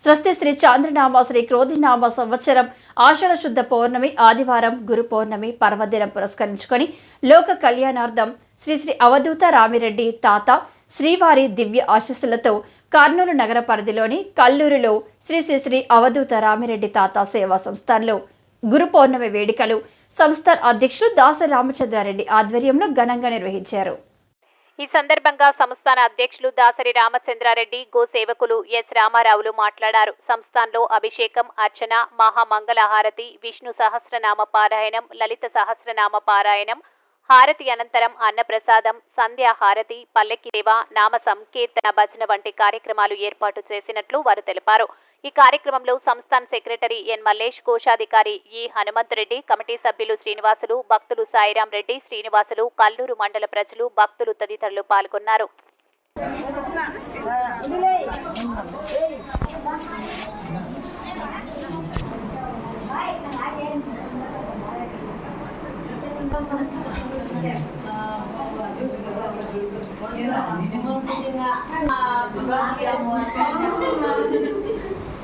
స్వస్తి శ్రీ చాంద్రనామ శ్రీ క్రోధినామ సంవత్సరం ఆషాఢ శుద్ధ పౌర్ణమి ఆదివారం గురు పౌర్ణమి పర్వదినం పురస్కరించుకొని లోక కళ్యాణార్థం శ్రీ శ్రీ అవధూత రామిరెడ్డి తాత శ్రీవారి దివ్య ఆశీస్సులతో కర్నూలు నగర పరిధిలోని కల్లూరులో శ్రీ శ్రీ శ్రీ అవధూత రామిరెడ్డి తాత సేవా సంస్థాన్లో గురు పౌర్ణమి వేడుకలు సంస్థ అధ్యక్షుడు దాస రామచంద్రారెడ్డి ఆధ్వర్యంలో ఘనంగా నిర్వహించారు. ఈ సందర్భంగా సంస్థాన అధ్యక్షులు దాసరి రామచంద్రారెడ్డి గో సేవకులు ఎస్ రామారావులు మాట్లాడారు. సంస్థాన్లో అభిషేకం అర్చన మహామంగళహారతి విష్ణు సహస్రనామ పారాయణం లలిత సహస్రనామ పారాయణం హారతి అనంతరం అన్నప్రసాదం సంధ్యా హారతి పల్లెకి సేవ నామ సంకీర్తన భజన వంటి కార్యక్రమాలు ఏర్పాటు చేసినట్లు వారు తెలిపారు. ఈ కార్యక్రమంలో సంస్థాన్ సెక్రటరీ ఎన్ మల్లేష్ కోశాధికారి ఈ హనుమంతరెడ్డి కమిటీ సభ్యులు శ్రీనివాసులు భక్తులు సాయిరాం రెడ్డి శ్రీనివాసులు కల్లూరు మండల ప్రజలు భక్తులు తదితరులు పాల్గొన్నారు.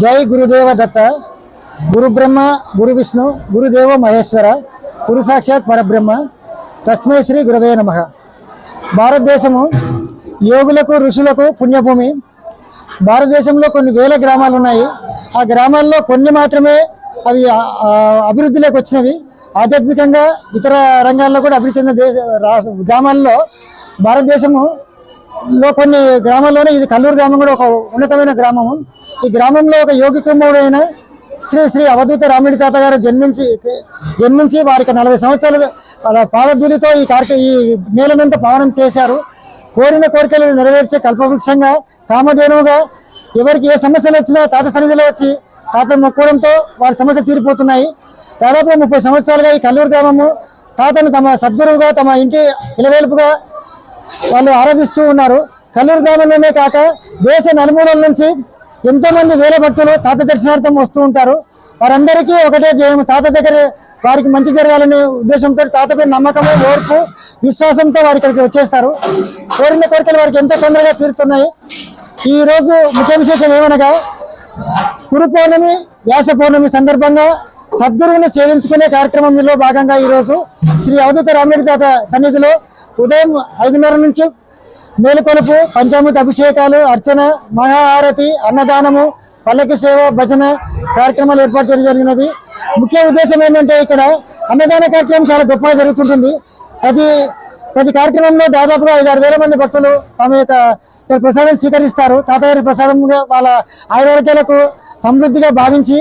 జై గురుదేవ దత్త. గురు బ్రహ్మ గురు విష్ణు గురుదేవ మహేశ్వర గురు సాక్షాత్ పరబ్రహ్మ. తస్మై శ్రీ గురవే నమ. భారతదేశము యోగులకు ఋషులకు పుణ్యభూమి. భారతదేశంలో కొన్ని వేల గ్రామాలు ఉన్నాయి. ఆ గ్రామాల్లో కొన్ని మాత్రమే అవి అభివృద్ధిలోకి వచ్చినవి. ఆధ్యాత్మికంగా ఇతర రంగాల్లో కూడా అభివృద్ధి చెందిన దేశ గ్రామాల్లో భారతదేశము లో కొన్ని గ్రామాల్లోనే ఇది కల్లూరు గ్రామం కూడా ఒక ఉన్నతమైన గ్రామము. ఈ గ్రామంలో ఒక యోగికుముడైన శ్రీ శ్రీ అవధూత రామిడి తాత గారు జన్మించి జన్మించి వారికి నలభై సంవత్సరాలు వాళ్ళ పాదధూలితో ఈ కార్య ఈ నేలనంతా పావనం చేశారు. కోరిన కోరికలు నెరవేర్చే కల్పవృక్షంగా కామధేనువుగా ఎవరికి ఏ సమస్యలు వచ్చినా తాత సన్నిధిలో వచ్చి తాత మొక్కడంతో వారి సమస్యలు తీరిపోతున్నాయి. దాదాపు ముప్పై సంవత్సరాలుగా ఈ కల్లూరు గ్రామము తాతను తమ సద్గురువుగా తమ ఇంటి ఇలవేలుపుగా వాళ్ళు ఆరాధిస్తూ ఉన్నారు. కల్లూరు గ్రామంలోనే కాక దేశ నలుమూలల నుంచి ఎంతో మంది వేల భక్తులు తాత దర్శనార్థం వస్తూ ఉంటారు. వారందరికీ ఒకటే జయం. తాత దగ్గర వారికి మంచి జరగాలనే ఉద్దేశంతో తాతపై నమ్మకం ఓర్పు విశ్వాసంతో వారి ఇక్కడికి వచ్చేస్తారు. కోరిన కోరికలు వారికి ఎంతో తొందరగా తీరుతున్నాయి. ఈ రోజు ముఖ్య విశేషం ఏమనగా గురు పౌర్ణమి వ్యాస పౌర్ణమి సందర్భంగా సద్గురువుని సేవించుకునే కార్యక్రమంలో భాగంగా ఈరోజు శ్రీ అవధూత రామరెడ్డి తాత సన్నిధిలో ఉదయం ఐదున్నర నుంచి మేలుకొలుపు పంచామృత అభిషేకాలు అర్చన మహాహారతి అన్నదానము పల్లకి సేవ భజన కార్యక్రమాలు ఏర్పాటు చేయడం జరిగినది. ముఖ్య ఉద్దేశం ఏంటంటే ఇక్కడ అన్నదాన కార్యక్రమం చాలా గొప్పగా జరుగుతుంటుంది. ప్రతి ప్రతి కార్యక్రమంలో దాదాపుగా ఐదు ఆరు వేల మంది భక్తులు తమ యొక్క ప్రసాదం స్వీకరిస్తారు. తాతగారి ప్రసాదంగా వాళ్ళ ఆయుర్వేదాలకు సమృద్ధిగా భావించి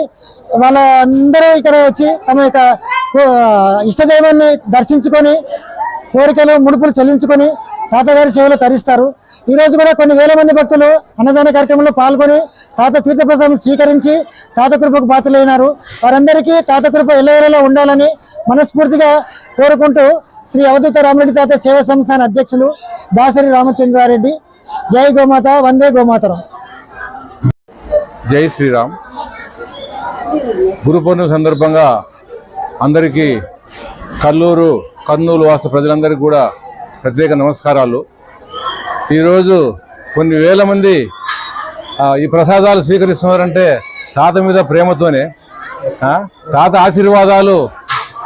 వాళ్ళ అందరూ ఇక్కడ వచ్చి తమ యొక్క ఇష్టదైవాన్ని దర్శించుకొని కోరికలు ముడుపులు చెల్లించుకొని తాతగారి సేవలు తరిస్తారు. ఈ రోజు కూడా కొన్ని వేల మంది భక్తులు అన్నదాన కార్యక్రమంలో పాల్గొని తాత తీర్థప్రసాదం స్వీకరించి తాత కృపకు పాత్రలైనారు. వారందరికీ తాత కృప ఎల్లవేళలా ఉండాలని మనస్ఫూర్తిగా కోరుకుంటూ శ్రీ అవధూత రామరెడ్డి తాత సేవా సంస్థాన అధ్యక్షులు దాసరి రామచంద్రారెడ్డి. జై గోమాత వందే గోమాతరం. జై శ్రీరామ్. గురు పౌర్ణమి సందర్భంగా అందరికీ కల్లూరు కర్నూలు వాసు ప్రజలందరికీ కూడా ప్రత్యేక నమస్కారాలు. ఈరోజు కొన్ని వేల మంది ఈ ప్రసాదాలు స్వీకరిస్తున్నారంటే తాత మీద ప్రేమతోనే. తాత ఆశీర్వాదాలు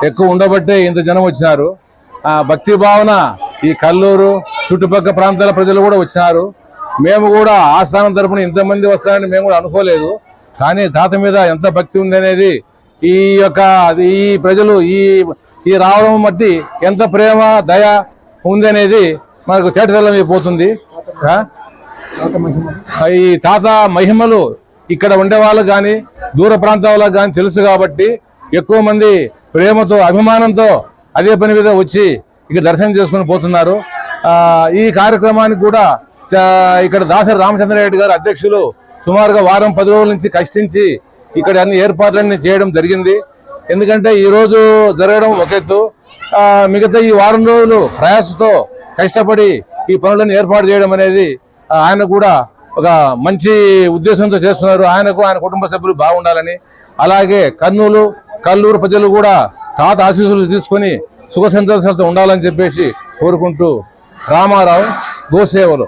ఎక్కువ ఉండబట్టే ఇంత జనం వచ్చినారు. భక్తి భావన ఈ కల్లూరు చుట్టుపక్కల ప్రాంతాల ప్రజలు కూడా వచ్చినారు. మేము కూడా ఆస్థానం తరపున ఇంతమంది వస్తారని మేము కూడా అనుకోలేదు. కానీ తాత మీద ఎంత భక్తి ఉంది అనేది ఈ యొక్క ఈ ప్రజలు ఈ ఈ రావడం బట్టి ఎంత ప్రేమ దయ ఉంది అనేది మనకు తేటతెల్లమైపోతుంది ఈ తాత మహిమలు ఇక్కడ ఉండే వాళ్ళకు కానీ దూర ప్రాంతాలకు కానీ తెలుసు కాబట్టి ఎక్కువ మంది ప్రేమతో అభిమానంతో అదే పని మీద వచ్చి ఇక్కడ దర్శనం చేసుకుని పోతున్నారు. ఈ కార్యక్రమానికి కూడా ఇక్కడ దాసరి రామచంద్రారెడ్డి గారు అధ్యక్షులు సుమారుగా వారం పది రోజుల నుంచి కష్టించి ఇక్కడ అన్ని ఏర్పాట్లన్నీ చేయడం జరిగింది. ఎందుకంటే ఈరోజు జరగడం ఒక ఎత్తు. మిగతా ఈ వారం రోజులు ప్రయాసతో కష్టపడి ఈ పనులను ఏర్పాటు చేయడం అనేది ఆయన కూడా ఒక మంచి ఉద్దేశంతో చేస్తున్నారు. ఆయనకు ఆయన కుటుంబ సభ్యులు బాగుండాలని. అలాగే కర్నూలు కల్లూరు ప్రజలు కూడా తాత ఆశీస్సులు తీసుకొని సుఖ సంతోషాలతో ఉండాలని చెప్పేసి కోరుకుంటూ రామారావు గోసేవలు.